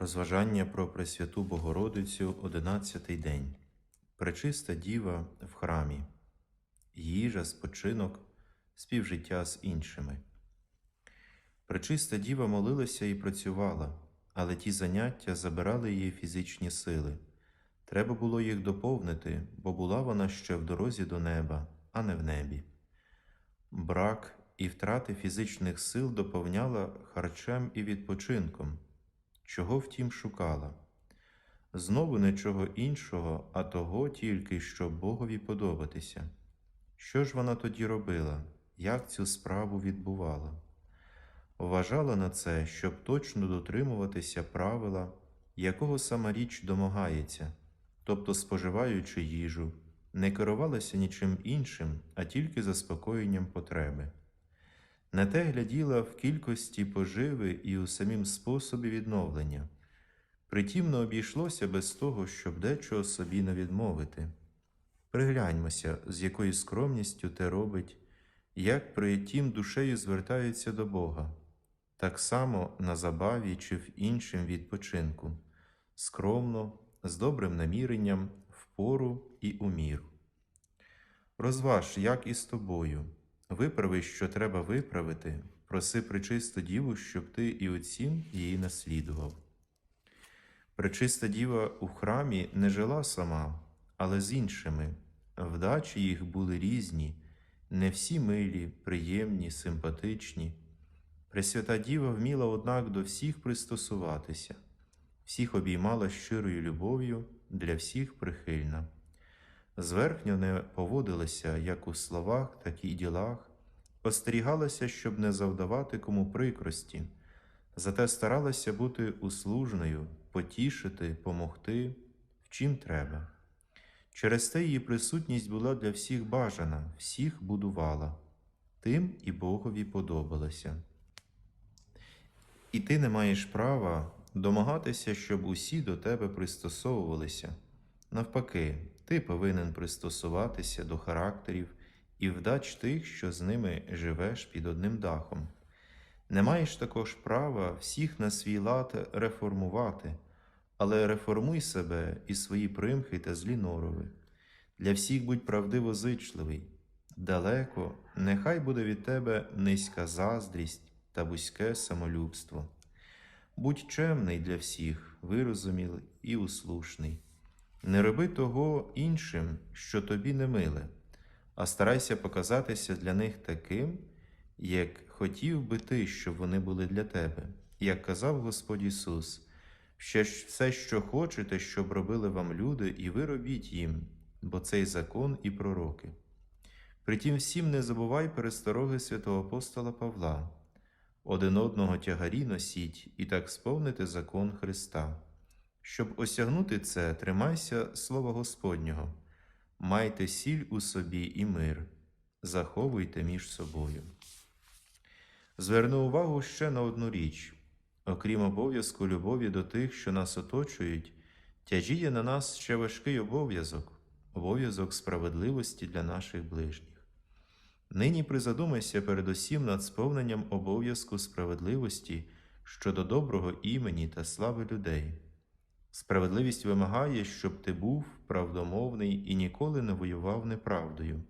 Розважання про Пресвяту Богородицю одинадцятий день. Пречиста діва в храмі. Їжа, спочинок, співжиття з іншими. Пречиста діва молилася і працювала, але ті заняття забирали її фізичні сили. Треба було їх доповнити, бо була вона ще в дорозі до неба, а не в небі. Брак і втрати фізичних сил доповняла харчем і відпочинком, чого втім шукала. Знову нічого іншого, а того тільки, щоб Богові подобатися. Що ж вона тоді робила, як цю справу відбувала? Вважала на це, щоб точно дотримуватися правила, якого сама річ домагається, тобто споживаючи їжу, не керувалася нічим іншим, а тільки заспокоєнням потреби. На те гляділа в кількості поживи і у самім способі відновлення. Притім не обійшлося без того, щоб дечого собі не відмовити. Пригляньмося, з якою скромністю те робить, як при тім душею звертається до Бога, так само на забаві чи в іншим відпочинку, скромно, з добрим наміренням, в пору і у міру. Розваж, як і з тобою, виправи, що треба виправити, проси причисту діву, щоб ти і оцім її наслідував. Пречиста діва у храмі не жила сама, але з іншими. Вдачі їх були різні, не всі милі, приємні, симпатичні. Пресвята діва вміла, однак, до всіх пристосуватися, всіх обіймала щирою любов'ю, для всіх прихильна. Зверхньо не поводилася як у словах, так і ділах, остерігалася, щоб не завдавати кому прикрості, зате старалася бути услужною, потішити, помогти, в чим треба. Через те її присутність була для всіх бажана, всіх будувала, тим і Богові подобалася. І ти не маєш права домагатися, щоб усі до тебе пристосовувалися. Навпаки, ти повинен пристосуватися до характерів і вдач тих, що з ними живеш під одним дахом. Не маєш також права всіх на свій лад реформувати, але реформуй себе і свої примхи та злі норови. Для всіх будь правдиво зичливий. Далеко, нехай буде від тебе низька заздрість та вузьке самолюбство. Будь чемний для всіх, вирозумілий і услушний. Не роби того іншим, що тобі не миле, а старайся показатися для них таким, як хотів би ти, щоб вони були для тебе, як казав Господь Ісус, ще все, що хочете, щоб робили вам люди, і ви робіть їм, бо цей закон і пророки. Притім всім не забувай перестороги святого апостола Павла, один одного тягарі носіть і так сповнити закон Христа. Щоб осягнути це, тримайся слова Господнього, майте сіль у собі і мир, заховуйте між собою. Зверну увагу ще на одну річ. Окрім обов'язку любові до тих, що нас оточують, тяжіє на нас ще важкий обов'язок, обов'язок справедливості для наших ближніх. Нині призадумайся передусім над сповненням обов'язку справедливості щодо доброго імені та слави людей. Справедливість вимагає, щоб ти був правдомовний і ніколи не воював неправдою.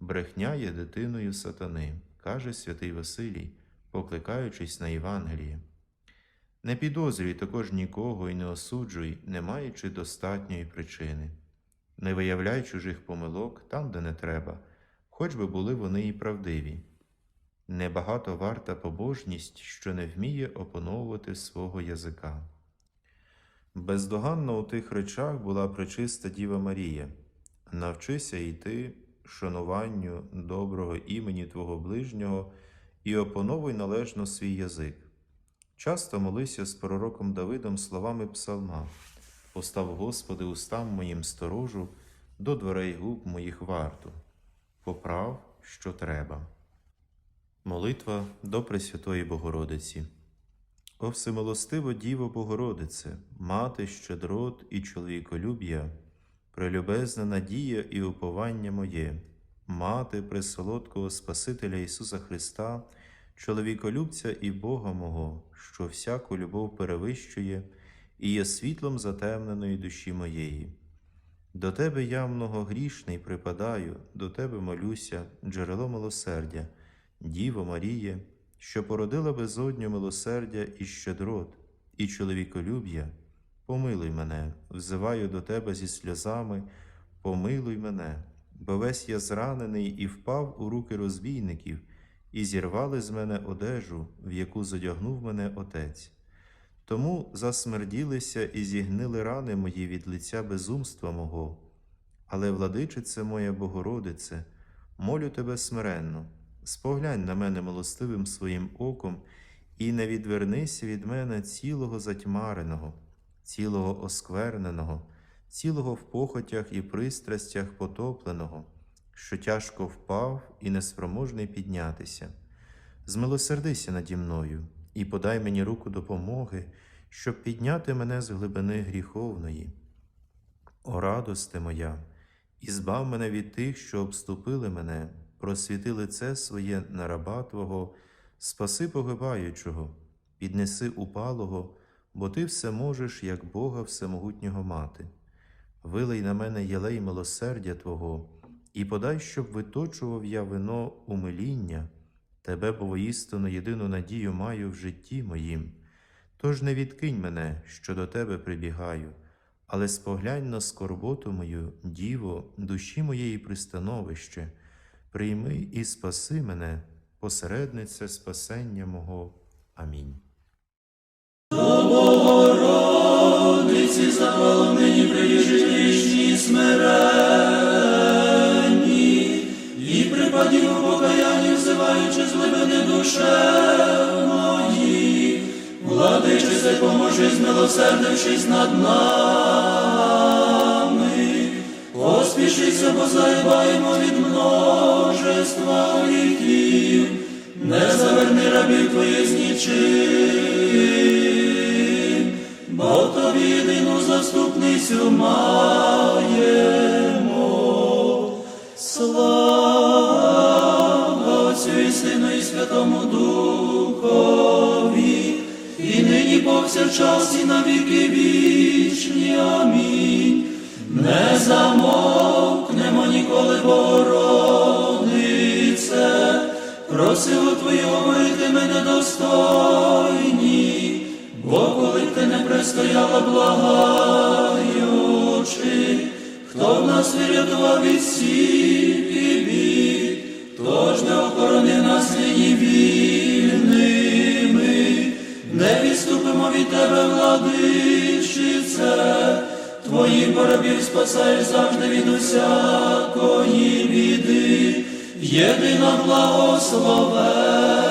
Брехня є дитиною сатани, каже святий Василій, покликаючись на Євангеліє. Не підозрюй також нікого і не осуджуй, не маючи достатньої причини. Не виявляй чужих помилок там, де не треба, хоч би були вони і правдиві. Небагато варта побожність, що не вміє опановувати свого язика. Бездоганно у тих речах була пречиста Діва Марія. Навчися йти шануванню доброго імені Твого ближнього і опановуй належно свій язик. Часто молися з пророком Давидом словами псалма, постав, Господи, устам моїм сторожу, до дверей губ моїх варту, поправ, що треба. Молитва до Пресвятої Богородиці. О всемилостиво Діво Богородице, мати щедрот і чоловіколюб'я, прелюбезна надія і уповання моє, мати пресолодкого Спасителя Ісуса Христа, чоловіколюбця і Бога мого, що всяку любов перевищує і є світлом затемненої душі моєї. До тебе я многогрішний припадаю, до тебе молюся, джерело милосердя, Діво Маріє, що породила безодню милосердя і щедрот, і чоловіколюб'я, помилуй мене, взиваю до тебе зі сльозами, помилуй мене, бо весь я зранений і впав у руки розбійників, і зірвали з мене одежу, в яку задягнув мене отець. Тому засмерділися і зігнили рани мої від лиця безумства мого. Але, владичице моя Богородице, молю тебе смиренно, споглянь на мене милостивим своїм оком і не відвернися від мене цілого затьмареного, цілого оскверненого, цілого в похотях і пристрастях потопленого, що тяжко впав і неспроможний піднятися. Змилосердися наді мною і подай мені руку допомоги, щоб підняти мене з глибини гріховної. О радости моя, і збав мене від тих, що обступили мене, просвіти лице своє на раба Твого, спаси погибаючого, піднеси упалого, бо Ти все можеш, як Бога Всемогутнього мати. Вилий на мене єлей милосердя Твого, і подай, щоб виточував я вино умиління, Тебе, бо воістину єдину надію маю в житті моїм. Тож не відкинь мене, що до Тебе прибігаю, але споглянь на скорботу мою, діво, душі моєї пристановище, прийми і спаси мене, посереднице спасення мого. Амінь. Богородиці, захвалу нині приїжджі смиренні, і припадів у покаянні, взиваючи з глибини душевної, владичице, поможи, змилосердившись над нами, поспішися, бо заїбаємо від множества гріхів, не заверни рабів твоїх з нічим, бо тобі єдину заступницю маємо. Слава Отцю і Сину і Святому Духові, і нині повсякчас і на віки вічні. Амінь. Просилу Твою говорити мене достойні, бо коли б ти не пристояла, благаючи, хто в нас врятував від всіх і бід, тож не охорони нас нині вільними, не відступимо від тебе, владичице, Твоїх порабів спасаєш завжди від усякої біди, єдина благословена.